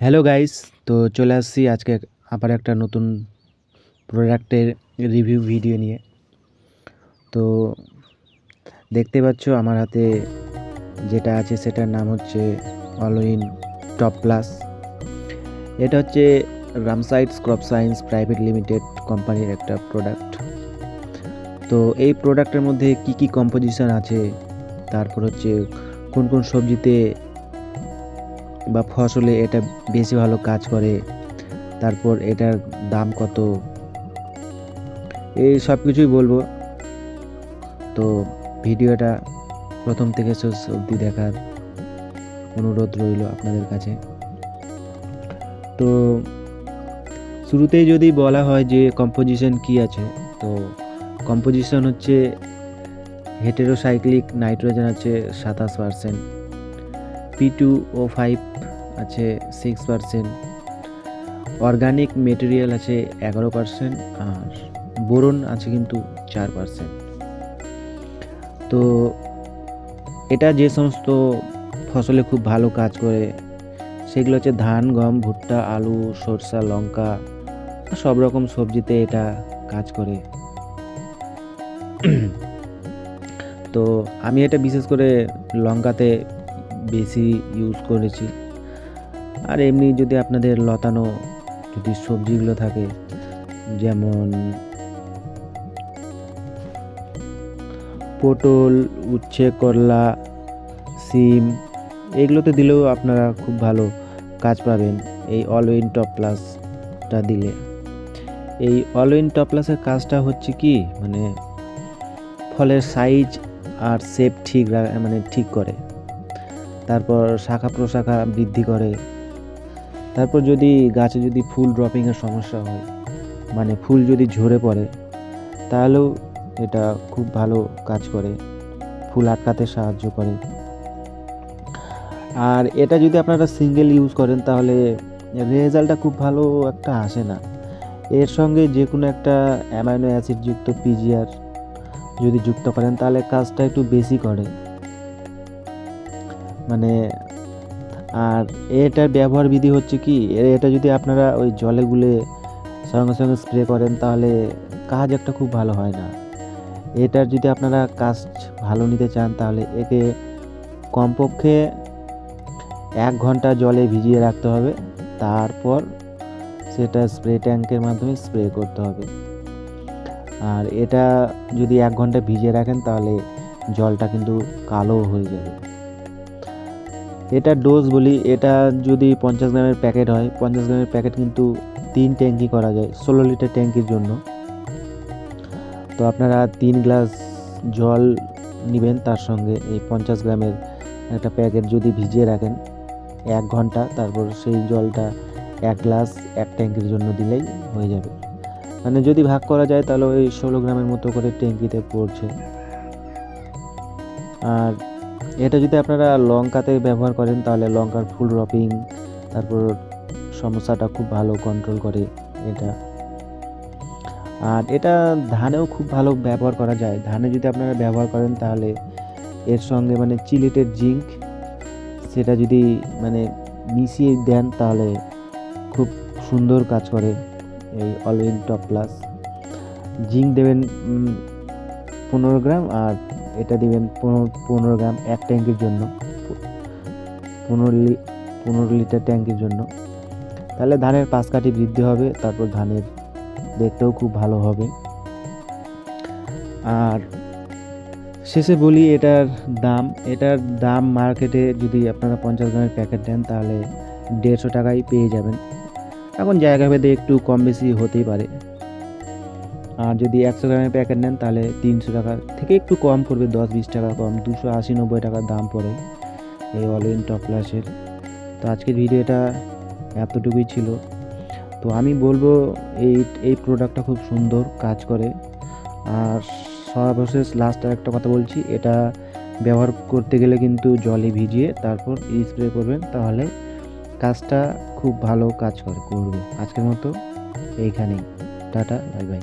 Hello guys তো চলে আসছি আজকে আবার একটা নতুন প্রোডাক্টের রিভিউ ভিডিও নিয়ে। তো দেখতে পাচ্ছ আমার হাতে যেটা আছে সেটার নাম হচ্ছে অলউইন টপ প্লাস এটা হচ্ছে রামসাইডস ক্রপ সায়েন্স প্রাইভেট লিমিটেড কোম্পানির একটা প্রোডাক্ট। তো এই প্রোডাক্টের মধ্যে কি কি কম্পোজিশন আছে? তারপর হচ্ছে কোন কোন সবজিতে বা ফসলে এটা বেশি ভালো কাজ করে, তারপর এটার দাম কত? এই সব কিছুই বলব। তো ভিডিওটা প্রথম থেকে শেষ অবধি দেখার অনুরোধ রইল আপনাদের কাছে। তো শুরুতেই যদি বলা হয় যে কম্পোজিশন কি আছে, তো কম্পোজিশন হচ্ছে হেটেরোসাইক্লিক নাইট্রোজেন আছে সাতাশ percent P two O five আছে সিক্স পার্সেন্ট অর্গানিক মেটেরিয়াল আছে এগারো পার্সেন্ট আর বোরন আছে কিন্তু চার পার্সেন্ট তো এটা যে সমস্ত ফসলে খুব ভালো কাজ করে, সেগুলো হচ্ছে ধান, গম, ভুট্টা, আলু, সরষা, লঙ্কা সব রকম সবজিতে এটা কাজ করে। তো আমি এটা বিশেষ করে লঙ্কাতে বেশি ইউজ করেছি। আর এমনি যদি আপনাদের লতানো যদি সবজিগুলো থাকে, যেমন পটল, উচ্ছে, করলা, সিম, এগুলোতে দিলেও আপনারা খুব ভালো কাজ পাবেন এই অলউইন টপ প্লাসটা দিলে। এই অলউইন টপ প্লাসের কাজটা হচ্ছে কি? মানে ফলের সাইজ আর শেপ ঠিক মানে ঠিক করে। তারপর শাখা প্রশাখা বৃদ্ধি করে। তারপর যদি গাছে যদি ফুল ড্রপিংয়ের সমস্যা হয় মানে ফুল যদি ঝরে পড়ে, তাহলেও এটা খুব ভালো কাজ করে, ফুল আটকাতে সাহায্য করে। আর এটা যদি আপনারা সিঙ্গেল ইউজ করেন, তাহলে রেজাল্টটা খুব ভালো একটা আসে না। এর সঙ্গে যে কোনো একটা অ্যামাইনো অ্যাসিডযুক্ত পিজিআর যদি যুক্ত করেন, তাহলে কাজটা একটু বেশি করে। মানে আর এটার ব্যবহার বিধি হচ্ছে কি এটা যদি আপনারা ওই জলে গুলে সঙ্গে সঙ্গে স্প্রে করেন, তাহলে কাজ একটা খুব ভালো হয় না। এটার যদি আপনারা কাজ ভালো নিতে চান, তাহলে একে কমপক্ষে এক ঘণ্টা জলে ভিজিয়ে রাখতে হবে, তারপর সেটা স্প্রে ট্যাঙ্কের মাধ্যমে স্প্রে করতে হবে। আর এটা যদি এক ঘণ্টা ভিজিয়ে রাখেন, তাহলে জলটা কিন্তু কালো হয়ে যাবে। এটা ডোজ বলি, এটা যদি পঞ্চাশ গ্রামের প্যাকেট হয়, পঞ্চাশ গ্রামের প্যাকেট কিন্তু তিন ট্যাঙ্কি করা যায়, ষোলো লিটার ট্যাঙ্কির জন্য। তো আপনারা তিন গ্লাস জল নেবেন তার সঙ্গে, এই পঞ্চাশ গ্রামের একটা প্যাকেট যদি ভিজিয়ে রাখেন, এক ঘণ্টা, তারপর সেই জলটা এক গ্লাস এক ট্যাঙ্কির জন্য দিলেই হয়ে যাবে। মানে যদি ভাগ করা যায়, তাহলে ওই ষোলো গ্রামের মতো করে ট্যাঙ্কিতে পড়ছে। আর এটা যদি আপনারা লঙ্কাতে ব্যবহার করেন, তাহলে লঙ্কার ফুল রপিং, তারপর সমস্যাটা খুব ভালো কন্ট্রোল করে এটা। আর এটা ধানেও খুব ভালো ব্যবহার করা যায়। ধানে যদি আপনারা ব্যবহার করেন, তাহলে এর সঙ্গে মানে চিলেটের জিঙ্ক, সেটা যদি মানে মিশিয়ে দেন, তাহলে খুব সুন্দর কাজ করে এই অলউইন টপ প্লাস জিঙ্ক দেবেন পনেরো গ্রাম আর এটা দিবেন পনেরো গ্রাম এক ট্যাঙ্কির জন্য। পনেরো লি, পনেরো লিটার ট্যাঙ্কির জন্য। তাহলে ধানের পাঁচ কাঠি বৃদ্ধি হবে, তারপর ধানের দেখতেও খুব ভালো হবে। আর শেষে বলি এটার দাম। এটার দাম মার্কেটে যদি আপনারা পঞ্চাশ গ্রামের প্যাকেট দেন, তাহলে দেড়শো টাকায় পেয়ে যাবেন। এখন জায়গা ভেদে একটু কম বেশি হতেই পারে। আর যদি একশো গ্রামের প্যাকেট নেন, তাহলে তিনশো টাকা থেকে একটু কম পড়বে দশ বিশ টাকা কম, দুশো আশি নব্বই টাকার দাম পড়ে এই অল ইন টপ ক্লাসের তো আজকের ভিডিওটা এতটুকুই ছিল। তো আমি বলব, এই এই প্রোডাক্টটা খুব সুন্দর, কাজ করে। আর সর্বশেষ লাস্ট একটা কথা বলছি, এটা ব্যবহার করতে গেলে কিন্তু জলে ভিজিয়ে তারপর স্প্রে করবেন, তাহলে কাজটা খুব ভালো কাজ করে, করবে। আজকের মতো এইখানেই। Tata bye bye